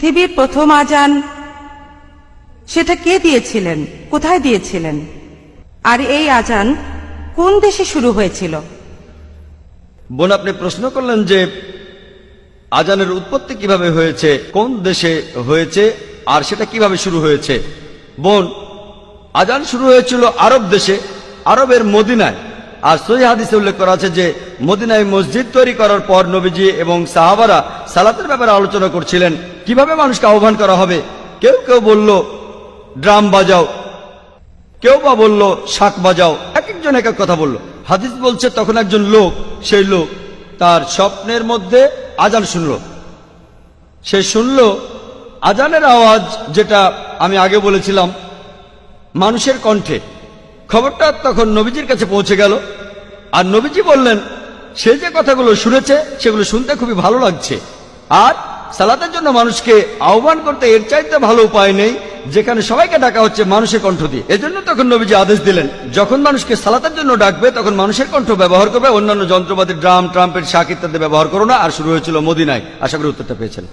পৃথিবীর প্রথম আজান। সেটা কে দিয়েছিলেন? কোথায় দিয়েছিলেন? আর এই আজান কোন দেশে শুরু হয়েছিল? বোন, আপনি প্রশ্ন করলেন যে আজানের উৎপত্তি কীভাবে হয়েছে, কোন দেশে হয়েছে, আর সেটা কীভাবে শুরু হয়েছে? বোন, আজান শুরু হয়েছিল আরব দেশে, আরবের মদিনায়। আর সহি হাদিসে উল্লেখ করা আছে যে মদিনায় মসজিদ তৈরি করার পর নবীজি এবং সাহাবারা সালাতের ব্যাপারে আলোচনা করছিলেন। কীভাবে মানুষকে আহ্বান করা হবে? কেউ কেউ বলল, ড্রাম বাজাও। কেউ বা বলল, শাক বাজাও। এক একজন এক এক কথা বলল। হাদিস বলছে, তখন একজন লোক, সেই লোক তার স্বপ্নের মধ্যে আজান শুনল। সে শুনল, আজানের আওয়াজ যেটা আমি আগে বলেছিলাম, মানুষের কণ্ঠে। খবরটা তখন নবীজির কাছে পৌঁছে গেল। আর নবীজি বললেন, সে যে কথাগুলো শুনেছে, সেগুলো শুনতে খুবই ভালো লাগছে। আর সালাতের জন্য মানুষকে আহ্বান করতে এর চাইতে ভালো উপায় নেই, যেখানে সবাইকে ডাকা হচ্ছে মানুষের কণ্ঠ দিয়ে। এজন্য তখন নবীজি আদেশ দিলেন, যখন মানুষকে সালাতের জন্য ডাকবে, তখন মানুষের কণ্ঠ ব্যবহার করবে, অন্যান্য যন্ত্রপাতি, ড্রাম ট্রাম্পের শাক ইত্যাদি ব্যবহার করো না, আর শুরু হয়েছিল মোদিনায়। আশা করি উত্তরটা পেয়েছেন।